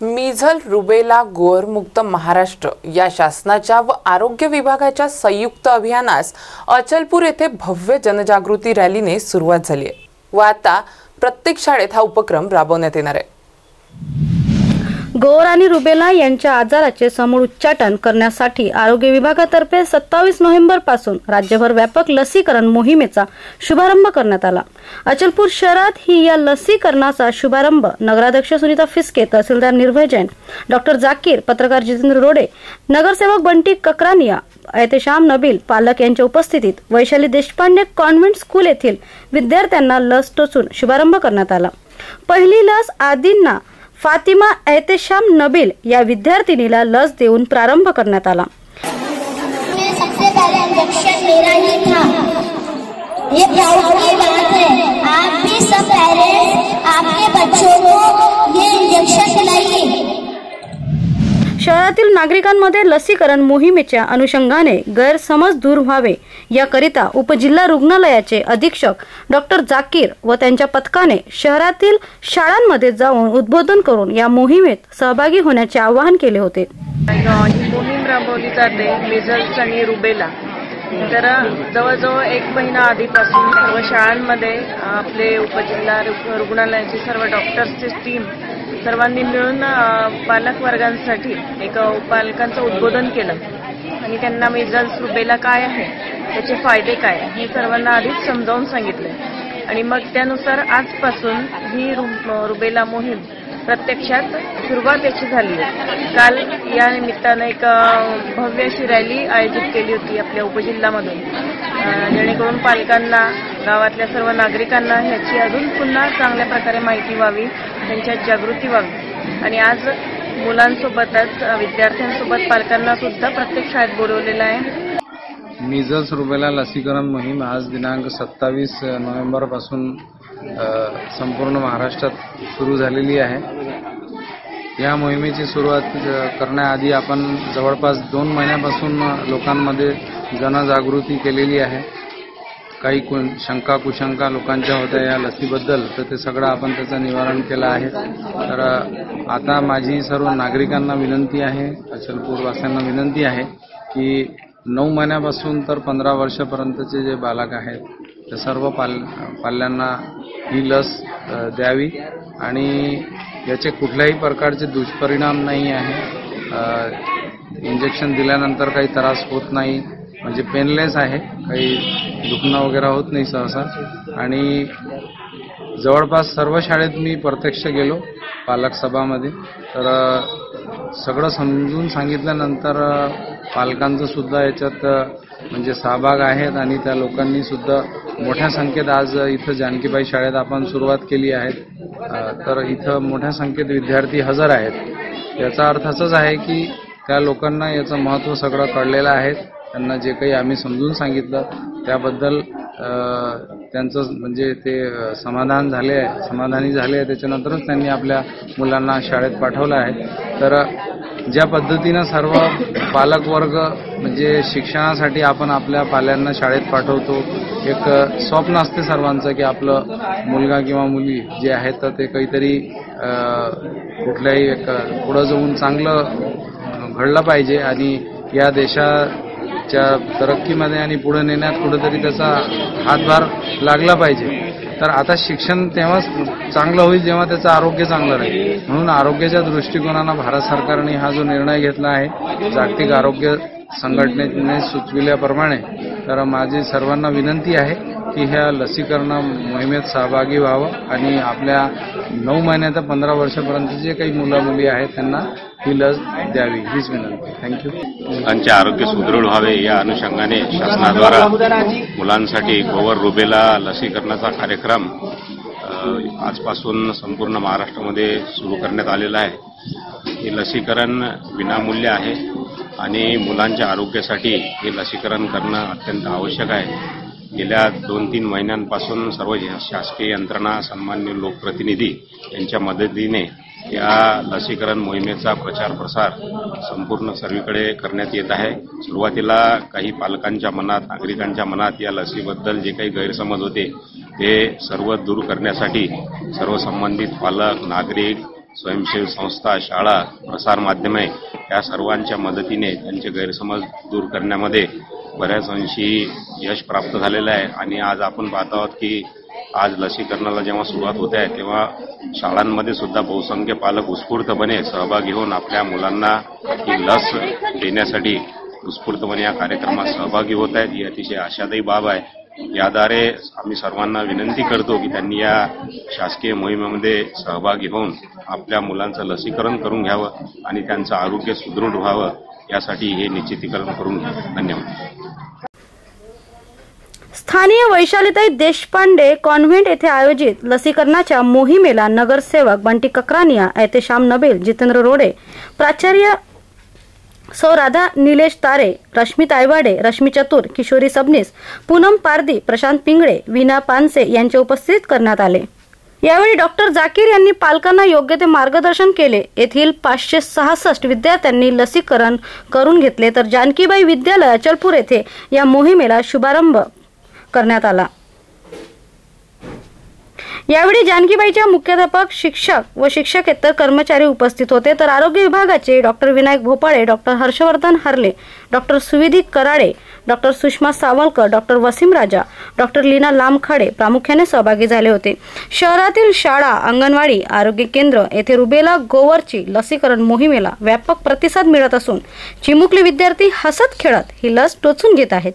मिझल rubella गोरमुक्त Maharashtra या शासनाच्या व आरोग्य विभागाच्या संयुक्त अभियानास अचलपूर येथे भव्य जनजागृती रॅलीने सुरुवात झाली आहे. व आता प्रत्येक शाळेत हा उपक्रम राबवण्यात येणार आहे. गौर आणि रुबेला यांच्या आजाराचे समूळ उच्चाटन करण्यासाठी आरोग्य विभागातर्फे सत्तावीस नोव्हेंबरपासून राज्यभर व्यापक लसीकरण मोहिमेचा शुभारंभ करण्यात आला. अचलपूर शहरात ही या लसीकरणाचा शुभारंभ नगराध्यक्ष सुनीता फिस्के तहसीलदार निर्भय जैन डॉक्टर जाकीर पत्रकार जितेंद्र रोडे नगरसेवक बंटी ककरानिया ऐतेशाम नबील पालक यांच्या उपस्थितीत वैशाली देशपांडे कॉन्व्हेंट स्कूल येथील विद्यार्थ्यांना लस टोचून शुभारंभ करण्यात आला. पहिली लस आदींना फातिमा एहतेशाम नबील या विद्यार्थिनीला लस देऊन प्रारंभ करण्यात आला. ये प्राउड की बात है। आप भी सब पेरेंट्स आपके बच्चों को ये इंजेक्शन दिलाइए शहरातील नागरिकांमध्ये लसीकरण मोहिमेच्या अनुषंगाने गैरसमज दूर व्हावे याकरिता उपजिल्हा रुग्णालयाचे अधीक्षक डॉक्टर जाकीर व त्यांच्या पथकाने शहरातील शाळांमध्ये जाऊन उद्बोधन करून या मोहिमेत सहभागी होण्याचे आवाहन केले होते. मोहीम राबवली जाते मेझल्स आणि रुबेला. तर जवळजवळ एक महिना आधीपासून सर्व शाळांमध्ये आपले उपजिल्हा रु- रुग्णालयाची सर्व डॉक्टर्सची टीम सर्वांनी मिळून पालक वर्गांसाठी एक पालकांचं उद्बोधन केलं. आणि त्यांना मेझल्स रुबेला काय आहे? त्याचे फायदे काय? हे सर्वांना आधीच समजावून सांगितलं. आणि मग त्यानुसार आजपासून ही रुबेला मोहीम प्रत्यक्षात सुरुवात याची झाली. काल या निमित्तानं एक भव्य अशी रॅली आयोजित केली होती आपल्या उपजिल्ह्यामधून जेणेकरून पालकांना गावातल्या सर्व नागरिकांना ह्याची अजून पुन्हा चांगल्या प्रकारे माहिती व्हावी त्यांच्यात जागृती व्हावी. आणि आज मुलांसोबतच विद्यार्थ्यांसोबत पालकांना सुद्धा प्रत्येक शाळेत बोलवलेलं आहे. मिझल्स रुबेला लसीकरण मोहीम आज दिनांक सत्तावीस नोव्हेंबरपासून संपूर्ण महाराष्ट्रात सुरू झालेली आहे. या मोहिमेची सुरुवात करण्याआधी आपण जवळपास दोन महिन्यापासून लोकांमध्ये जनजागृती केलेली आहे. काही कुण शंका कुशंका लोकांच्या होत्या या लसीबद्दल तर ते सगळं आपण त्याचं निवारण केलं आहे. तर आता माझी सर्व नागरिकांना विनंती आहे अचलपूरवासियांना विनंती आहे की नऊ महिन्यापासून तर पंधरा वर्षापर्यंतचे जे बालक आहेत त्या सर्व पाल पाल्यांना ही लस द्यावी आणि याचे कुठल्याही प्रकारचे दुष्परिणाम नाही आहे. इंजेक्शन दिल्यानंतर काही त्रास होत नाही. म्हणजे पेनलेस आहे. काही दुखणं वगैरे होत नाही सहसा. आणि जवळपास सर्व शाळेत मी प्रत्यक्ष गेलो पालक सभामध्ये. तर सगळं समजून सांगितल्यानंतर पालकांचंसुद्धा पालकांचं सुद्धा याच्यात म्हणजे सहभाग आहेत आणि त्या लोकांनी सुद्धा मोठ्या संख्येत आज इथं जानकीबाई शाळेत आपण सुरुवात केली आहे तर इथं मोठ्या संख्येत विद्यार्थी हजर आहेत. याचा अर्थ असाच आहे की त्या लोकांना याचं महत्त्व सगळं कळलेलं आहे. त्यांना जे काही आम्ही समजून सांगितलं त्याबद्दल त्यांचं म्हणजे ते समाधान झाले आहे समाधानी झाले आहे. त्याच्यानंतरच त्यांनी आपल्या मुलांना शाळेत पाठवलं आहे. तर ज्या पद्धतीनं सर्व पालक वर्ग म्हणजे शिक्षणासाठी आपण आपल्या पाल्यांना शाळेत पाठवतो एक स्वप्न असते सर्वांचं की आपलं मुलगा किंवा मुली जे आहेत तर ते काहीतरी कुठल्याही एक पुढं जाऊन चांगलं घडलं पाहिजे. आणि या देशाच्या तरक्कीमध्ये आणि पुढे नेण्यात कुठेतरी त्याचा हातभार लागला पाहिजे. तर आता शिक्षण तेव्हाच चांगलं होईल जेव्हा त्याचं आरोग्य चांगलं राहील. म्हणून आरोग्याच्या दृष्टिकोनानं भारत सरकारने हा जो निर्णय घेतला आहे जागतिक आरोग्य संघटनेने सुचविल्याप्रमाणे तर माझी सर्वांना विनंती आहे की ह्या लसीकरण मोहिमेत सहभागी व्हावं आणि आपल्या नऊ महिन्या ते पंधरा वर्षापर्यंत जे काही मुलं मुली आहेत त्यांना ही लस द्यावी हीच विनंती. थँक्यू मुलांचे आरोग्य सुदृढ व्हावे या अनुषंगाने शासनाद्वारा मुलांसाठी गोवर रुबेला लसीकरणाचा कार्यक्रम आजपासून संपूर्ण महाराष्ट्रामध्ये सुरू करण्यात आलेला आहे. हे लसीकरण विनामूल्य आहे आणि मुलांच्या आरोग्यासाठी हे लसीकरण करणं अत्यंत आवश्यक आहे. गेल्या दोन तीन महिन्यांपासून सर्व शासकीय यंत्रणा सन्मान्य लोकप्रतिनिधी यांच्या मदतीने या लसीकरण मोहिमेचा प्रचार प्रसार संपूर्ण सर्वीकडे करण्यात येत आहे. सुरुवातीला काही पालकांच्या मनात नागरिकांच्या मनात या लसीबद्दल जे काही गैरसमज होते ते सर्व दूर करण्यासाठी सर्व संबंधित पालक नागरिक स्वयंसेवी संस्था शाळा प्रसारमाध्यमे या सर्वांच्या मदतीने त्यांचे गैरसमज दूर करण्यामध्ये बऱ्याच अंशी यश प्राप्त झालेलं आहे. आणि आज आपण पाहत आहोत की आज लसीकरणाला जेव्हा सुरुवात होते आहे तेव्हा शाळांमध्ये सुद्धा बहुसंख्य पालक उत्स्फूर्तपणे सहभागी होऊन आपल्या मुलांना ही लस देण्यासाठी उत्स्फूर्तपणे या कार्यक्रमात सहभागी होत आहेत. ही अतिशय आशादायी बाब आहे. याद्वारे आम्ही सर्वांना विनंती करतो की त्यांनी या शासकीय मोहिमेमध्ये सहभागी होऊन आपल्या मुलांचं लसीकरण करून घ्यावं आणि त्यांचं आरोग्य सुदृढ व्हावं. यासाठी हे निश्चितीकरण करून घ्यावं धन्यवाद. स्थानीय वैशालीताई देशपांडे कॉन्व्हेंट येथे आयोजित लसीकरणाच्या मोहिमेला नगरसेवक बंटी ककरानिया ऐतेशाम नबेल जितेंद्र रोडे प्राचार्य सौ राधा निलेश तारे रश्मी तायवाडे रश्मी चतुर किशोरी सबनीस पूनम पारदी प्रशांत पिंगळे विना पानसे यांचे उपस्थित करण्यात आले. यावेळी डॉक्टर जाकीर यांनी पालकांना योग्य ते मार्गदर्शन केले. येथील पाचशे सहासष्ट विद्यार्थ्यांनी लसीकरण करून घेतले. तर जानकीबाई विद्यालय अचलपूर येथे या मोहिमेला शुभारंभ करण्यात आला. यावेळी जानकीबाईच्या मुख्याध्यापक शिक्षक व शिक्षकेतर कर्मचारी उपस्थित होते. तर आरोग्य विभागाचे doctor Vinayak Bhopale doctor Harshvardhan Harle doctor Suvidhi Karade doctor Sushma Savalkar doctor Wasim Raja doctor Leena Lamkhade प्रामुख्याने सहभागी झाले होते. शहरातील शाळा अंगणवाडी आरोग्य केंद्र येथे रुबेला गोवरची लसीकरण मोहिमेला व्यापक प्रतिसाद मिळत असून चिमुकले विद्यार्थी हसत खेळत ही लस टोचून घेत आहेत.